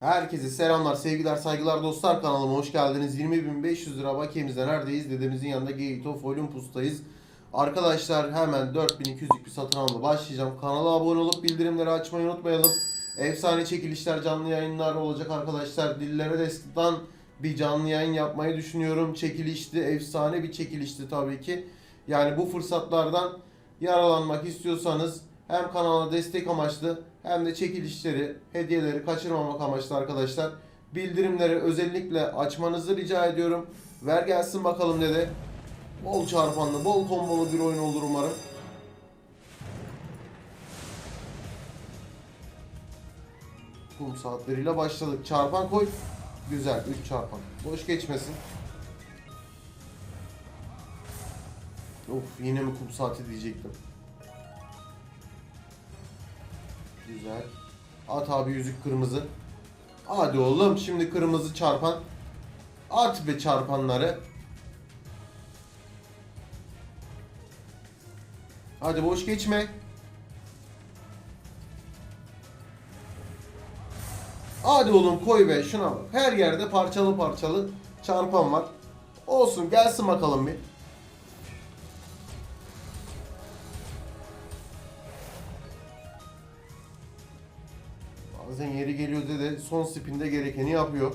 Herkese selamlar, sevgiler, saygılar dostlar kanalıma hoş geldiniz. 20.500 lira bakiyemizde neredeyiz? Dedemizin yanında Gate of Olympus'tayız. Arkadaşlar hemen 4200'lük bir satın alma başlayacağım. Kanala abone olup bildirimleri açmayı unutmayalım. Efsane çekilişler, canlı yayınlar olacak arkadaşlar. Dillere destan bir canlı yayın yapmayı düşünüyorum. Çekilişti, efsane bir çekilişti tabii ki. Yani bu fırsatlardan yaralanmak istiyorsanız hem kanala destek amaçlı hem de çekilişleri, hediyeleri kaçırmamak amaçlı arkadaşlar. Bildirimleri özellikle açmanızı rica ediyorum. Ver gelsin bakalım dede. Bol çarpanlı, bol kombolu bir oyun olur umarım. Kum saatleriyle başladık. Çarpan koy. Güzel. 3 çarpan. Boş geçmesin. Of yine mi kum saati diyecektim. Güzel. At abi yüzük kırmızı. Hadi oğlum şimdi kırmızı çarpan. At be çarpanları. Hadi boş geçme. Hadi oğlum koy be şuna bak. Her yerde parçalı parçalı çarpan var. Olsun gelsin bakalım bir. Bazen yeri geliyor dede son spinde gerekeni yapıyor.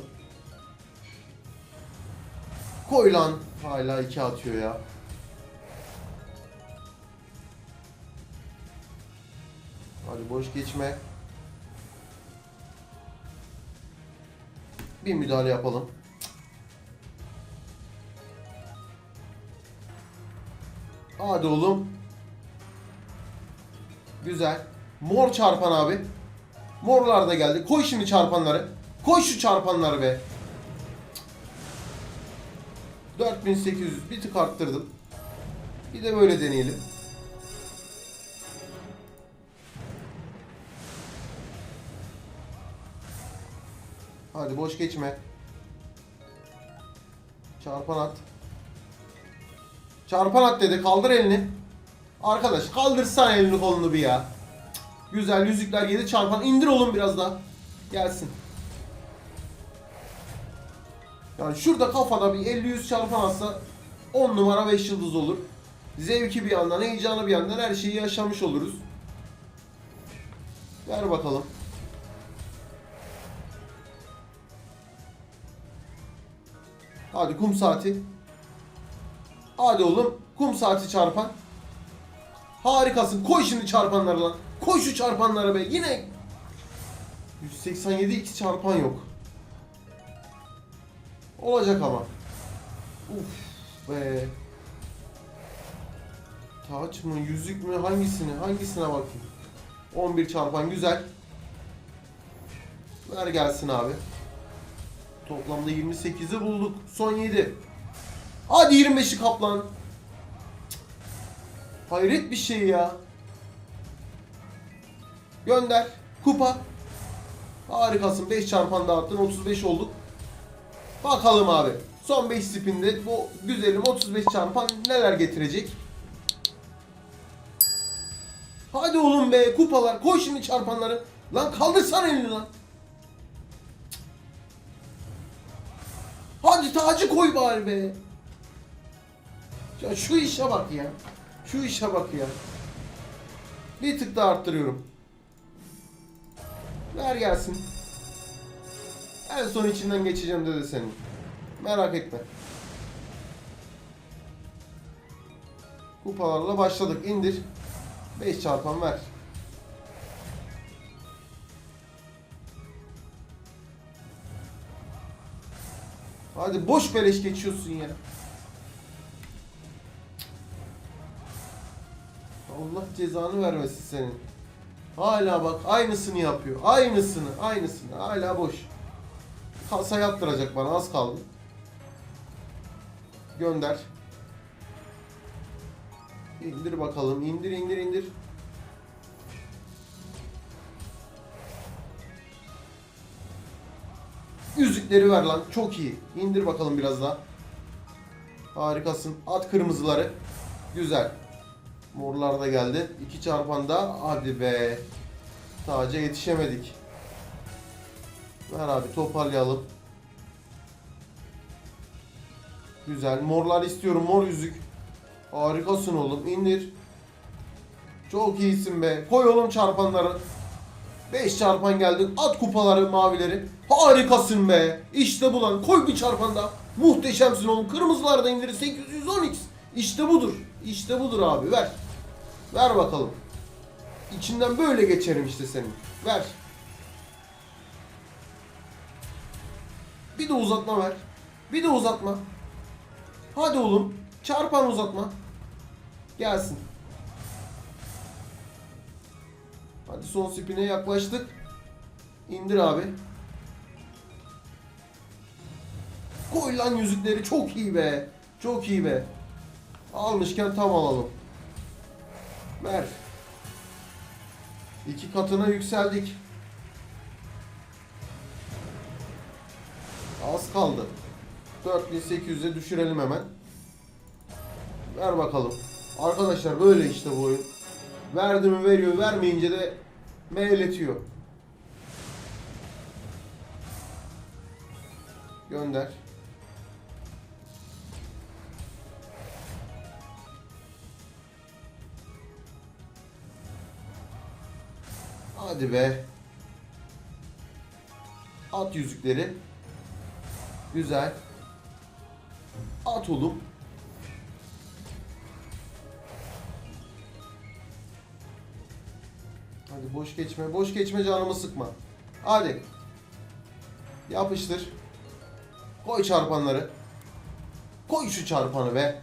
Koy lan. Hala iki atıyor ya. Hadi boş geçme. Bir müdahale yapalım. Hadi oğlum. Güzel. Mor çarpan abi. Morlar da geldi. Koy şimdi çarpanları. Koy şu çarpanları be. 4800 bir tık arttırdım. Bir de böyle deneyelim. Hadi boş geçme. Çarpan at. Çarpan at dedi. Kaldır elini. Arkadaş kaldırsana elini kolunu bir ya. Güzel yüzükler yedi çarpan. İndir oğlum biraz daha. Gelsin. Yani şurada kafada bir 50-100 çarpan atsa 10 numara 5 yıldız olur. Zevki bir yandan, heyecanı bir yandan her şeyi yaşamış oluruz. Ver bakalım. Hadi kum saati. Hadi oğlum. Kum saati çarpan. Harikasın. Koy şimdi çarpanları lan. Koy şu çarpanları be. Yine 187 iki çarpan yok. Olacak ama. Uf be. Taç mı, yüzük mü, hangisini, hangisine bakayım. 11 çarpan güzel. Ver gelsin abi. Toplamda 28'i bulduk. Son 7. Hadi 25'i kaplan. Hayret bir şey ya. Gönder. Kupa. Harikasın. 5 çarpan dağıttın. 35 olduk. Bakalım abi. Son 5 spinde bu güzelim 35 çarpan neler getirecek? Hadi oğlum be kupalar. Koy şimdi çarpanları. Lan kaldırsana elini lan. Hadi tacı koy bari be. Ya şu işe bak ya. Şu işe bak ya. Bir tık daha arttırıyorum. Ver gelsin. En son içinden geçeceğim dedi senin. Merak etme. Kupalarla başladık. İndir. 5 çarpan ver. Hadi boş beleş geçiyorsun ya. Allah cezanı vermesin senin. Hala bak aynısını yapıyor. Aynısını, aynısını. Hala boş. Kasa yaptıracak bana az kaldı. Gönder. İndir bakalım. İndir indir indir. Yüzükleri ver lan. Çok iyi. İndir bakalım biraz daha. Harikasın. At kırmızıları. Güzel. Morlar da geldi. İki çarpan da. Hadi be. Taca yetişemedik. Ver abi toparlayalım. Güzel. Morlar istiyorum. Mor yüzük. Harikasın oğlum. İndir. Çok iyisin be. Koy oğlum çarpanları. 5 çarpan geldi. At kupaları mavileri. Harikasın be. İşte bu lan. Koy bir çarpan daha. Muhteşemsin oğlum. Kırmızılar da indir. 810x. İşte budur. İşte budur abi. Ver. Ver bakalım. İçinden böyle geçerim işte senin. Ver. Bir de uzatma ver. Bir de uzatma. Hadi oğlum. Çarpan uzatma. Gelsin. Hadi son spine yaklaştık. İndir abi. Koy lan yüzükleri çok iyi be. Çok iyi be. Almışken tam alalım. Ver. İki katına yükseldik. Az kaldı. 4800'e düşürelim hemen. Ver bakalım. Arkadaşlar böyle işte bu oyun. Verdi mi veriyor, vermeyince de meyletiyor. Gönder. Hadi be. At yüzükleri. Güzel. At oğlum. Hadi boş geçme, boş geçme canımı sıkma. Hadi. Yapıştır. Koy çarpanları. Koy şu çarpanı be.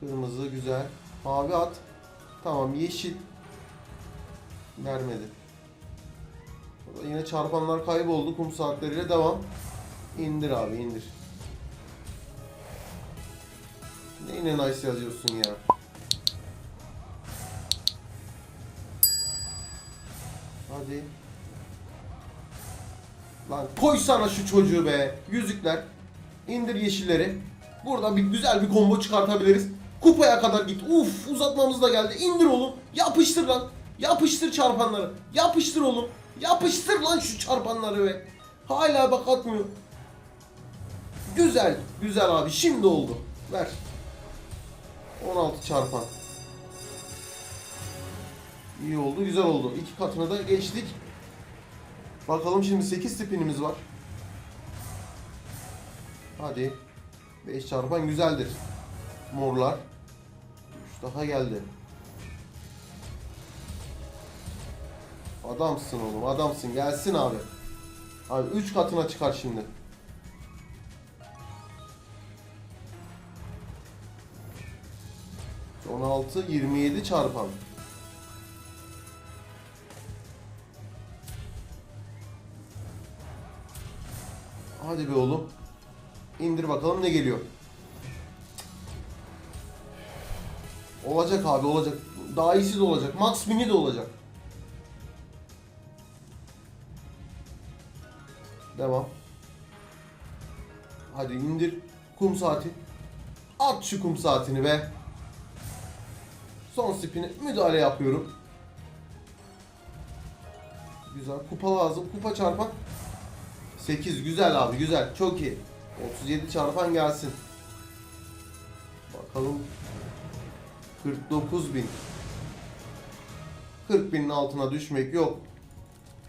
Kırmızı güzel. Mavi at. Tamam yeşil. Vermedi. Yine çarpanlar kayboldu. Kum saatleriyle devam. İndir abi indir. Neyine nice yazıyorsun ya? Hadi. Lan koy sana şu çocuğu be. Yüzükler. İndir yeşilleri. Burada bir güzel bir combo çıkartabiliriz. Kupaya kadar git. Uf uzatmamız da geldi. İndir oğlum. Yapıştır lan. Yapıştır çarpanları. Yapıştır oğlum. Yapıştır lan şu çarpanları be. Hala bak atmıyor. Güzel. Güzel abi. Şimdi oldu. Ver. 16 çarpan. İyi oldu, güzel oldu. İki katına da geçtik. Bakalım şimdi 8 spinimiz var. Hadi. 5 çarpan güzeldir. Morlar. 3 daha geldi. Adamsın oğlum, adamsın. Gelsin abi. Abi 3 katına çıkar şimdi. ...16, 27 çarpan. Hadi be oğlum. İndir bakalım ne geliyor. Olacak abi olacak. Daha iyisi de olacak. Max Mini de olacak. Devam. Hadi indir. Kum saati. At şu kum saatini be. Son spini müdahale yapıyorum. Güzel. Kupa lazım. Kupa çarpan. 8 güzel abi güzel. Çok iyi. 37 çarpan gelsin. Bakalım. 49 bin. 40 binin altına düşmek yok.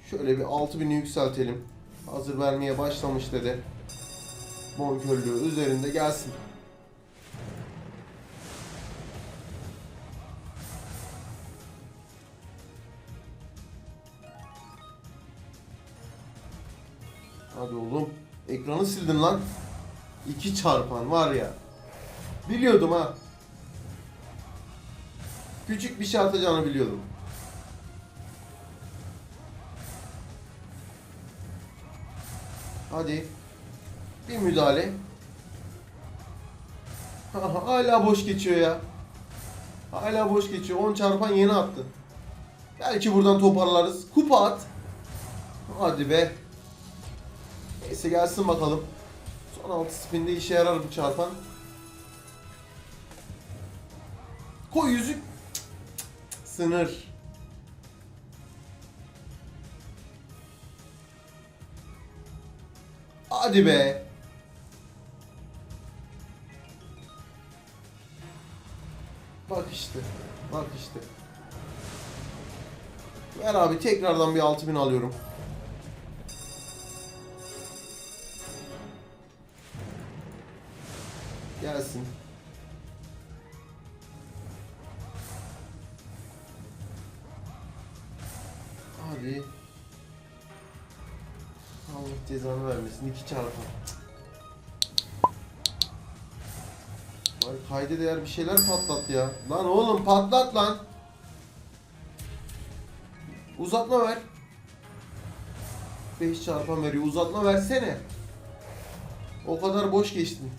Şöyle bir 6 bini yükseltelim. Hazır vermeye başlamış dedi. Bonkörlüğü üzerinde gelsin. Hadi oğlum. Ekranı sildin lan. İki çarpan var ya. Biliyordum ha. Küçük bir şey atacağını biliyordum. Hadi. Bir müdahale. Hala boş geçiyor ya. Hala boş geçiyor. 10 çarpan yeni attı. Belki buradan toparlarız. Kupa at. Hadi be. Neyse gelsin bakalım. Son 6 spinde işe yarar bu çarpan. Koy yüzük. Cık, cık, cık. Sınır. Hadi be. Bak işte. Bak işte. Ver abi tekrardan bir 6000 alıyorum. Gelsin. Cezanı vermesin. iki çarpı. Vay kayda değer bir şeyler patlat ya. Lan oğlum patlat lan. Uzatma ver. 5 çarpan veriyor. Uzatma versene. O kadar boş geçtin.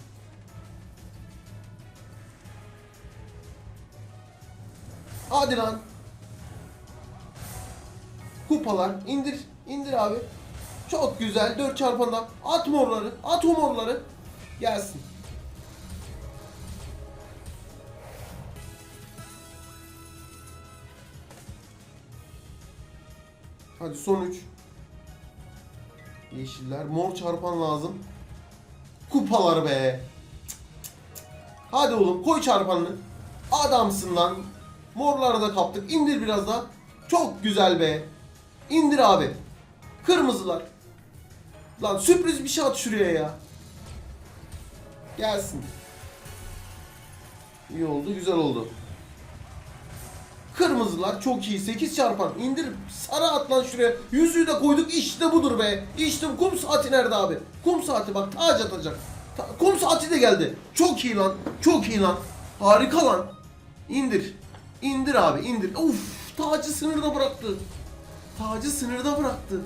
Hadi lan. Kupalar indir. indir abi. Çok güzel. 4 çarpanda. At morları. At morları. Gelsin. Hadi son 3. Yeşiller. Mor çarpan lazım. Kupalar be. Hadi oğlum koy çarpanını. Adamsın lan. Morları da kaptık. İndir biraz daha. Çok güzel be. İndir abi. Kırmızılar. Lan sürpriz bir şey at şuraya ya. Gelsin. İyi oldu, güzel oldu. Kırmızılar çok iyi. 8 çarpan. İndir. Sarı at lan şuraya. Yüzüğü de koyduk. İşte budur be. İşte kum saati nerede abi? Kum saati bak tac atacak. Ta- kum saati de geldi. Çok iyi lan. Çok iyi lan. Harika lan. İndir. İndir abi indir. Uf tacı sınırda bıraktı. Tacı sınırda bıraktı.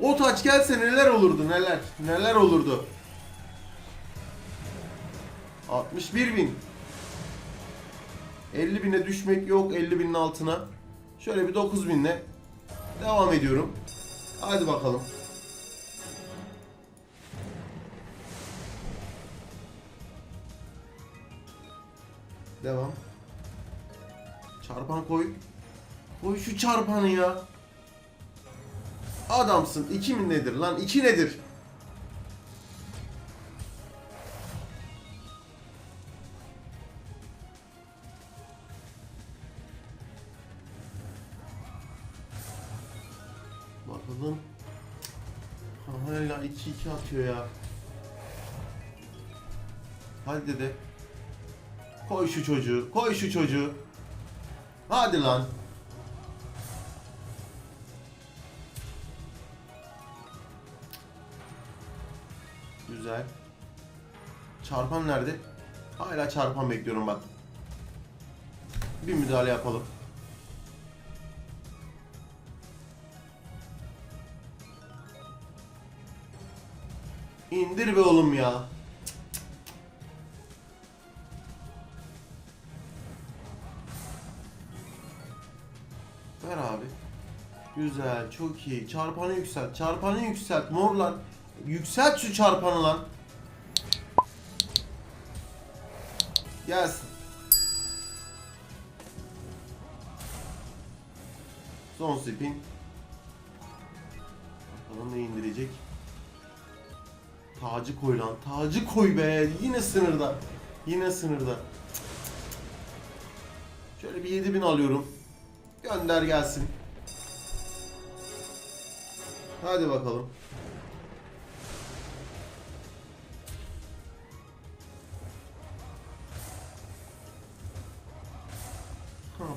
O taç gelse neler olurdu neler. Neler olurdu. 61 bin. 50 bine düşmek yok 50 binin altına. Şöyle bir 9 binle devam ediyorum. Hadi bakalım. Devam. Çarpan koy. Koy şu çarpanı ya. Adamsın. 2 mi nedir lan? 2 nedir? Bakalım. Ha, Hala 2-2 atıyor ya. Hadi dede. Koy şu çocuğu. Koy şu çocuğu. Hadi lan. Güzel. Çarpan nerede? Hala çarpan bekliyorum bak. Bir müdahale yapalım. İndir be oğlum ya. Ver abi. Güzel, çok iyi. Çarpanı yükselt, çarpanı yükselt. Morlar. Yükselt şu çarpanı lan. Gelsin. Son spin. Bakalım ne indirecek. Tacı koy lan. Tacı koy be. Yine sınırda. Yine sınırda. Şöyle bir 7000 alıyorum. Gönder gelsin. Hadi bakalım.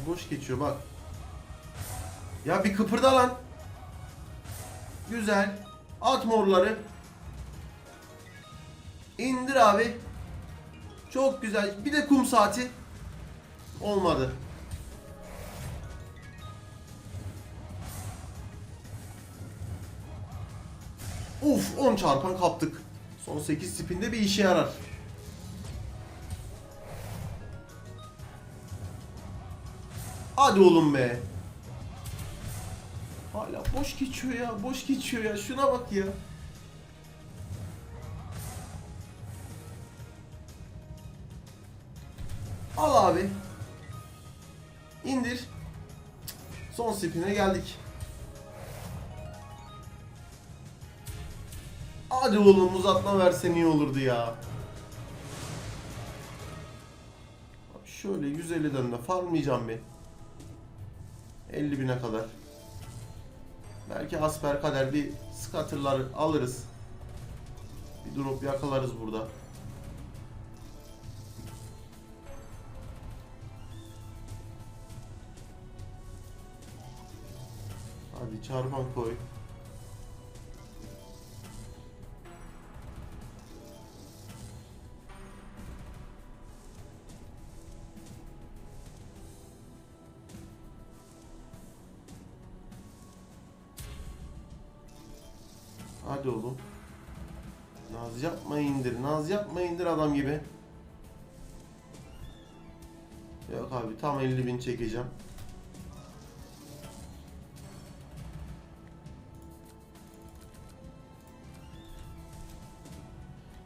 Boş geçiyor bak. Ya bir kıpırda lan. Güzel. At morları. İndir abi. Çok güzel. Bir de kum saati. Olmadı. Uf 10 çarpan kaptık. Son 8 spinde bir işe yarar. Hadi oğlum be. Hala boş geçiyor ya. Boş geçiyor ya. Şuna bak ya. Al abi. İndir. Son spine geldik. Hadi oğlum uzatma versen iyi olurdu ya. Şöyle 150'den de farmlayacağım bir. 50 bine kadar. Belki asper kader bir scatter'lar alırız. Bir drop yakalarız burada. Hadi çarpan koy. Hadi oğlum. Naz yapma indir. Naz yapma indir adam gibi. Yok abi tam 50 bin çekeceğim.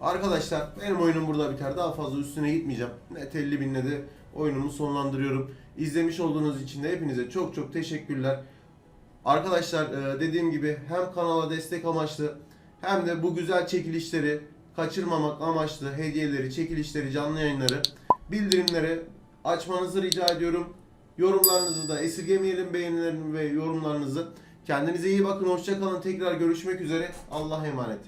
Arkadaşlar benim oyunum burada biter. Daha fazla üstüne gitmeyeceğim. Net 50 binle de oyunumu sonlandırıyorum. İzlemiş olduğunuz için de hepinize çok çok teşekkürler. Arkadaşlar e, dediğim gibi hem kanala destek amaçlı hem de bu güzel çekilişleri kaçırmamak amaçlı hediyeleri, çekilişleri, canlı yayınları, bildirimleri açmanızı rica ediyorum. Yorumlarınızı da esirgemeyelim beğenilerini ve yorumlarınızı. Kendinize iyi bakın. Hoşçakalın. Tekrar görüşmek üzere. Allah'a emanet.